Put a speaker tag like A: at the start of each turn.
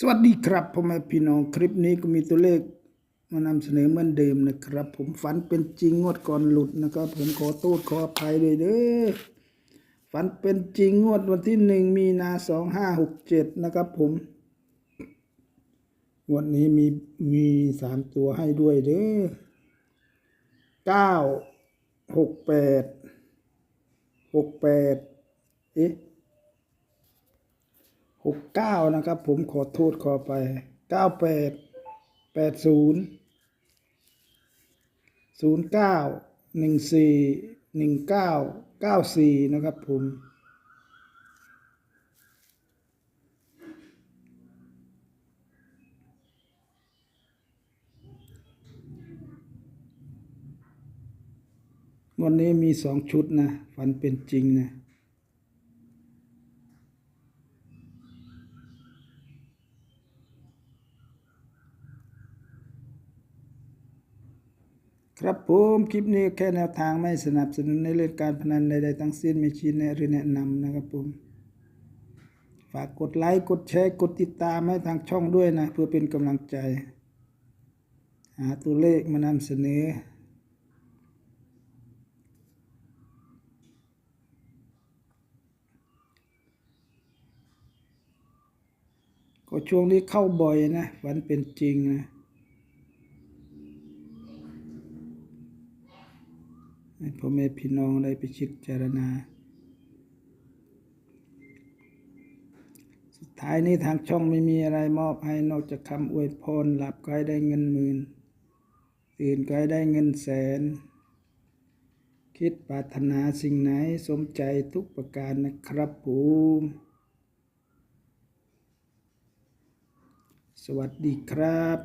A: สวัสดีครับพ่อแม่พี่น้องคลิปนี้ก็มีตัวเลขมานำเสนอเหมือนเดิมนะครับ ผมฝันเป็นจริงงวดก่อนหลุดนะครับ ผมขอโทษขออภัยด้วยเด้อฝันเป็นจริงงวดวันที่หนึ่งมีนาสองห้าหกเจ็ดนะครับผมงวันนี้มีมีสามตัวให้ด้วยเด้อเก้าหกแปดหกแปดเอ๊ะ หกเก้านะครับ ผมขอโทษขอไปเก้าแปดแปดศูนย์ศูนย์เก้าหนึ่งสี่หนึ่งเก้าเก้าสี่นะครับผมวันนี้มีสองชุดนะ ฝันเป็นจริงนะ ครับผมคลิปนี้แค่แนวทางไม่สนับสนุนในเรื่องการพนันใดๆทั้งสิ้นไม่ชี้แนะหรือแนะนำนะครับผมฝากกดไลค์กดแชร์กดติดตามให้ทางช่องด้วยนะ เพื่อเป็นกำลังใจ หาตัวเลขมานำเสนอก็ช่วงนี้เข้าบ่อยนะฝันเป็นจริงนะ ให้พ่อแม่พี่น้องได้ไปชิดเจารณา สุดท้ายนี้ทางช่องไม่มีอะไรมอบให้นอกจากคำอวยพรหลับก็ให้ได้เงินหมื่นตื่นก็ให้ได้เงินแสน คิดปรารถนาสิ่งไหนสมใจทุกประการนะครับผมสวัสดีครับ